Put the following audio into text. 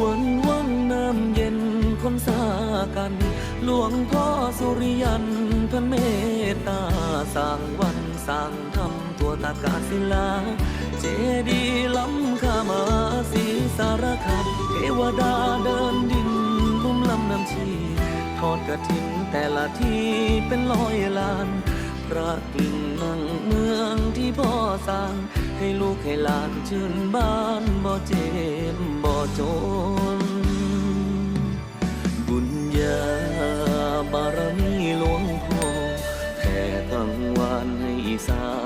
วนว่องน้ำเย็นคนสากัน หลวงพ่อสุริยันท่านเมตตาสร้างวันสร้างธรรมตัวตากาศิลา เจดีล้ำข้ามาสีสารคันเทวดาเดินดินบุ้มลำน้ำชีทอดกระถิ่นแต่ละที่เป็นลอยล้าน พระกลิ่นนังเมืองที่พ่อสร้าง ให้ลูกให้หลานชื่นบ้านบ่เจ็บบ่โจ sao